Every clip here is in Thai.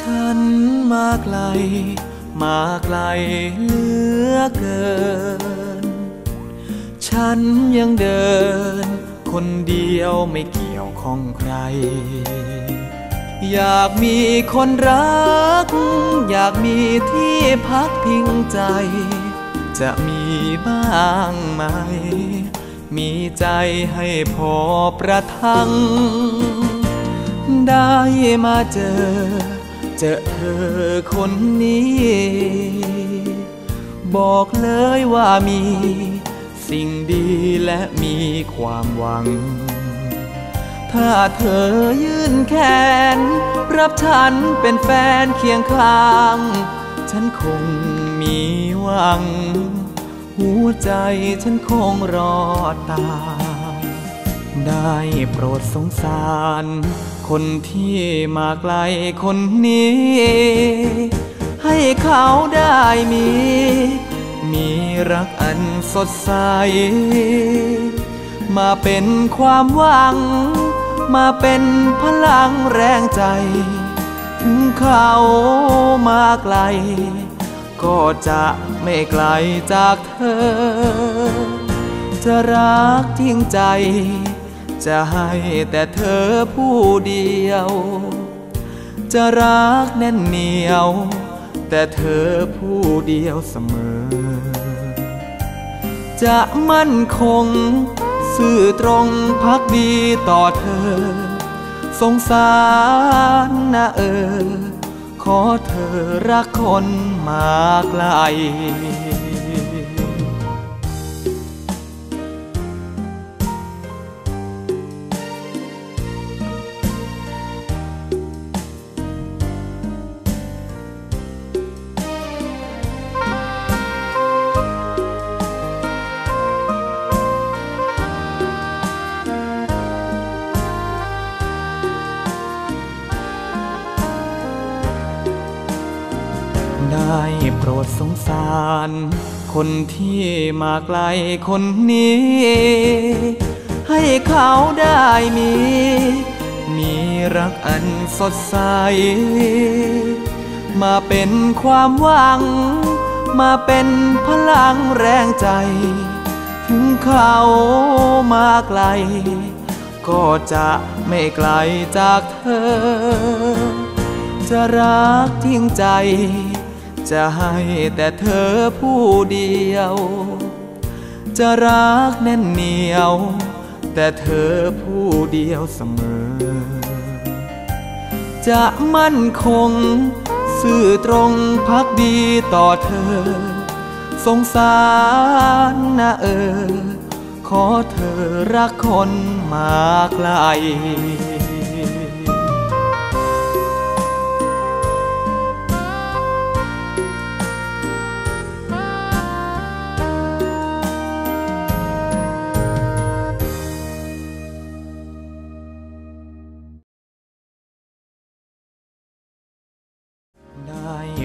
ฉันมาไกลเหลือเกิน ฉันยังเดิน คนเดียวไม่เกี่ยวข้องใคร อยากมีคนรัก อยากมีที่พักพิงใจ จะมีบ้างไหม มีใจให้พอประทัง ได้มาเจอ เจอเธอคนนี้ บอกเลยว่ามี สิ่งดีและมีความหวัง ถ้าเธอยื่นแขน รับฉันเป็นแฟนเคียงข้าง ฉันคงมีหวัง หัวใจฉันคงรอดตาย ได้โปรดสงสาร คนที่มาไกลคนนี้ ให้เขาได้มี มีรักอันสดใส มาเป็นความหวัง มาเป็นพลังแรงใจ ถึงเขามาไกล ก็จะไม่ไกลจากเธอ จะรักจริงใจ จะให้แต่เธอผู้เดียว จะรักแน่นเหนียว แต่เธอผู้เดียวเสมอ จะมั่นคง ซื่อตรงพักดีต่อเธอ สงสารนะเออ ขอเธอรักคนมาไกล ได้โปรดสงสาร คนที่มาไกลคนนี้ ให้เขาได้มี มีรักอันสดใส มาเป็นความหวัง มาเป็นพลังแรงใจ ถึงเขามาไกล ก็จะไม่ไกลจากเธอจะรักจริงใจ จะให้แต่เธอผู้เดียว จะรักแน่นเหนียว แต่เธอผู้เดียวเสมอ จะมั่นคง ซื่อตรงพักดีต่อเธอ สงสารนะเออ ขอเธอรักคนมาไกล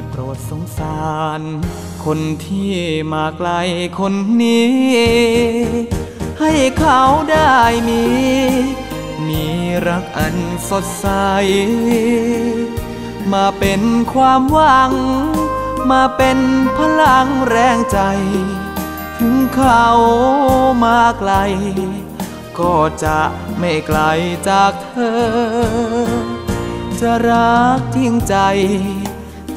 โปรดสงสาร คนที่มาไกลคนนี้ ให้เขาได้มี มีรักอันสดใส มาเป็นความหวัง มาเป็นพลังแรงใจ ถึงเขามาไกล ก็จะไม่ไกลจากเธอ จะรักจริงใจ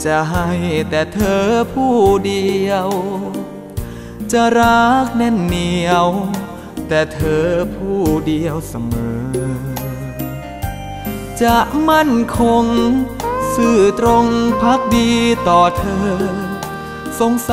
จะให้แต่เธอผู้เดียว จะรักแน่นเหนียว แต่เธอผู้เดียวเสมอ จะมั่นคง ซื่อตรงพักดีต่อเธอสงสาร